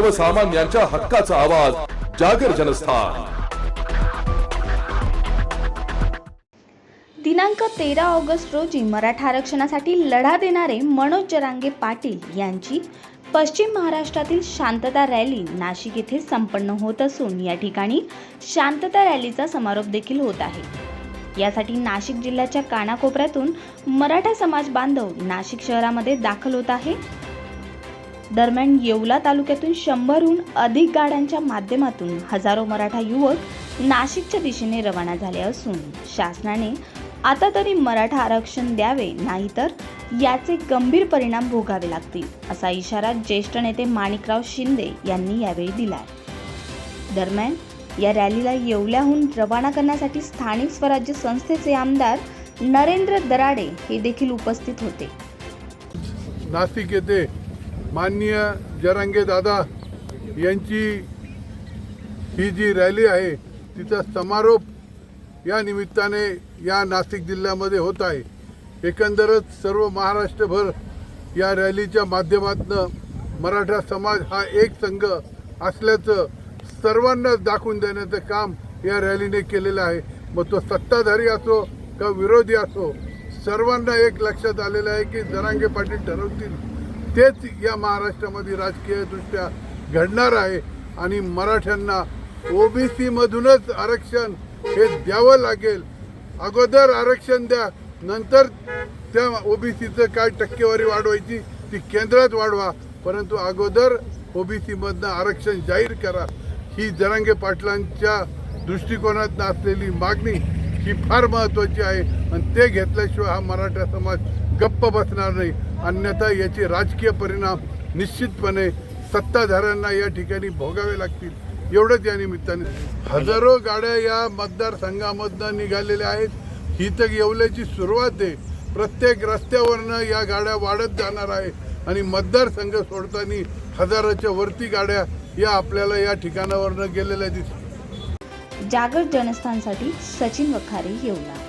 सर्वसामान्यांच्या हक्काचा आवाज जागर जनस्थान. दिनांक तेरा ऑगस्ट रोजी मराठा आरक्षणासाठी लढा देणारे मनोज जरांगे पाटील यांची पश्चिम महाराष्ट्रातील शांतता रॅली नाशिक येथे संपन्न होत असून या ठिकाणी शांतता रॅलीचा समारोप देखील होत आहे. यासाठी नाशिक जिल्ह्याच्या कानाकोपऱ्यातून मराठा समाज बांधव नाशिक शहरामध्ये दाखल होत आहे. दरम्यान येवला तालुक्यातून शंभरहून अधिक गाड्यांच्या माध्यमातून हजारो मराठा युवक नाशिकच्या दिशेने रवाना झाले असून शासनाने आता तरी मराठा आरक्षण द्यावे नाहीतर याचे गंभीर परिणाम भोगावे लागतील असा इशारा ज्येष्ठ नेते माणिकराव शिंदे यांनी यावेळी दिलाय. दरम्यान या रॅलीला येवल्याहून रवाना करण्यासाठी स्थानिक स्वराज्य संस्थेचे आमदार नरेंद्र दराडे हे देखील उपस्थित होते. नाशिक येथे माननीय जरांगे दादा यांची ही जी रॅली आहे तिचा समारोप या निमित्ताने या नाशिक जिल्ह्यामध्ये होत आहे. एकंदरच सर्व महाराष्ट्रभर या रॅलीच्या माध्यमातून मराठा समाज हा एक संघ असल्याचं सर्वांना दाखवून देण्याचं काम या रॅलीने केलेलं आहे. मग तो सत्ताधारी असो का विरोधी असो सर्वांना एक लक्षात आलेलं आहे की जरांगे पाटील ठरवतील. तेच या महाराष्ट्रामध्ये राजकीयदृष्ट्या घडणार आहे आणि मराठ्यांना ओ बी सीमधूनच आरक्षण हे द्यावं लागेल. अगोदर आरक्षण द्या नंतर त्या ओबीसीचं काय टक्केवारी वाढवायची ती केंद्रात वाढवा. परंतु अगोदर ओ बी सीमधनं आरक्षण जाहीर करा. ही जरांगे पाटलांच्या दृष्टिकोनात असलेली मागणी ही फार महत्त्वाची आहे. आणि ते घेतल्याशिवाय हा मराठा समाज गप्प बसणार नाही. अन्यथा याचे राजकीय परिणाम निश्चितपणे सत्ताधाऱ्यांना या ठिकाणी भोगावे लागतील. एवढंच या निमित्ताने. हजारो गाड्या या मतदारसंघामधनं निघालेल्या आहेत. ही तर येवल्याची सुरुवात आहे. प्रत्येक रस्त्यावरनं या गाड्या वाढत जाणार आहे. आणि मतदारसंघ सोडताना हजाराच्या वरती गाड्या या आपल्याला या ठिकाणावरनं गेलेल्या दिसतात जागर जनस्थानसाठी सचिन वखारे येवला.